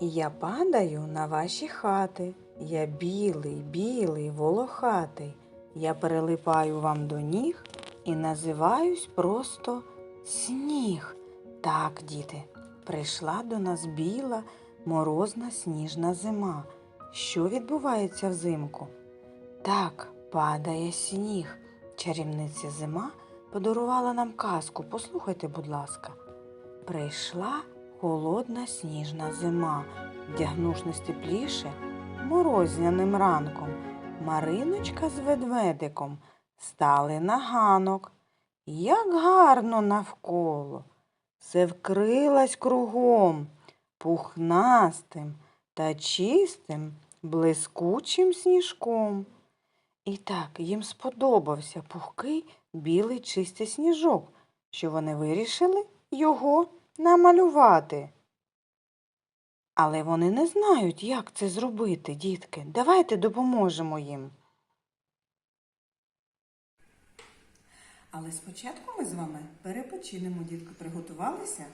І я падаю на ваші хати. Я білий, білий, волохатий. Я перелипаю вам до ніг і називаюсь просто сніг. Так, діти, прийшла до нас біла, морозна сніжна зима. Що відбувається взимку? Так, падає сніг. Чарівниця зима подарувала нам казку. Послухайте, будь ласка. Прийшла холодна сніжна зима, вдягнувшись тепліше, морозняним ранком, Мариночка з ведмедиком стали на ганок. Як гарно навколо, все вкрилась кругом, пухнастим та чистим, блискучим сніжком. І так їм сподобався пухкий білий чистий сніжок, що вони вирішили? Його намалювати. Але вони не знають, як це зробити, дітки. Давайте допоможемо їм. Але спочатку ми з вами перепочинемо, дітки, приготувалися.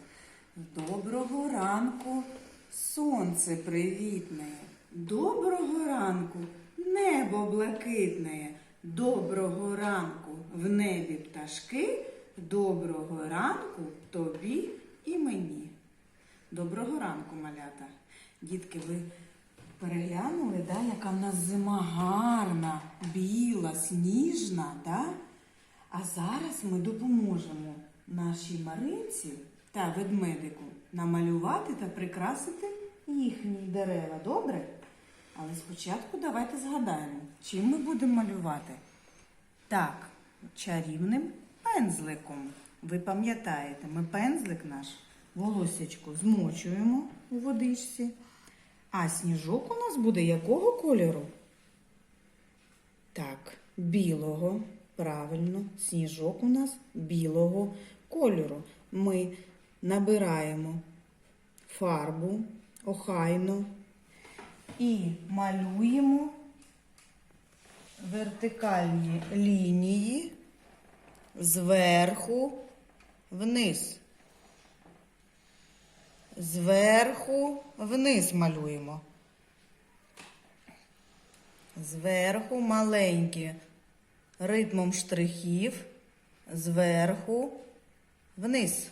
Доброго ранку, сонце привітне. Доброго ранку, небо блакитне. Доброго ранку в небі пташки. Доброго ранку тобі і мені. Доброго ранку, малята. Дітки, ви переглянули, да, яка в нас зима гарна, біла, сніжна, да? А зараз ми допоможемо нашій Маринці та ведмедику намалювати та прикрасити їхні дерева. Добре? Але спочатку давайте згадаємо, чим ми будемо малювати. Так, чарівним пензликом. Ви пам'ятаєте, ми пензлик наш волосечко змочуємо у водичці. А сніжок у нас буде якого кольору? Так, білого. Правильно, сніжок у нас білого кольору. Ми набираємо фарбу охайно і малюємо вертикальні лінії зверху вниз. Зверху вниз малюємо. Зверху маленькі ритмом штрихів, зверху вниз.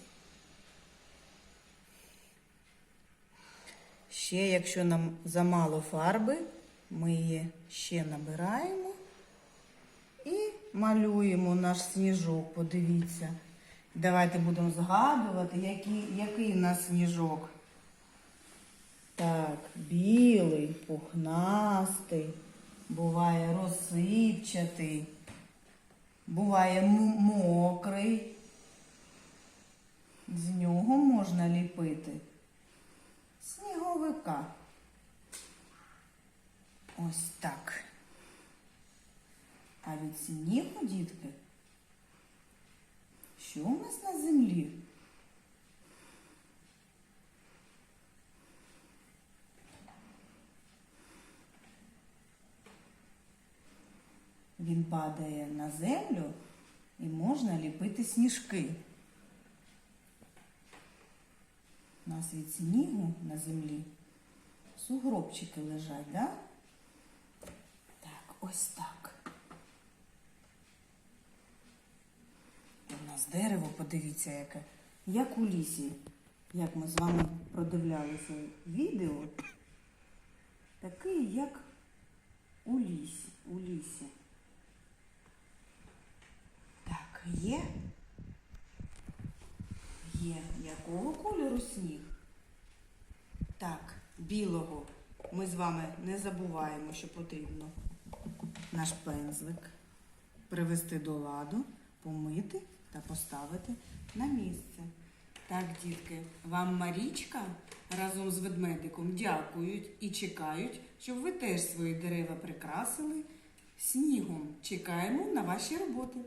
Ще, якщо нам замало фарби, ми її ще набираємо і малюємо наш сніжок. Подивіться. Давайте будемо згадувати, який, який в нас сніжок. Так, білий, пухнастий, буває розсипчатий, буває мокрий. З нього можна ліпити сніговика. Ось так. А від снігу, дітки, що у нас на землі? Він падає на землю і можна ліпити сніжки. У нас від снігу на землі сугробчики лежать, да? Так, ось так. У нас дерево, подивіться, яке. Як у лісі. Як ми з вами продивлялися відео, такий, як у лісі. У лісі. Так, є. Є. Якого кольору сніг? Так, білого. Ми з вами не забуваємо, що потрібно наш пензлик привести до ладу, помити та поставити на місце. Так, дітки, вам Марічка разом з ведмедиком дякують і чекають, щоб ви теж свої дерева прикрасили снігом. Чекаємо на ваші роботи.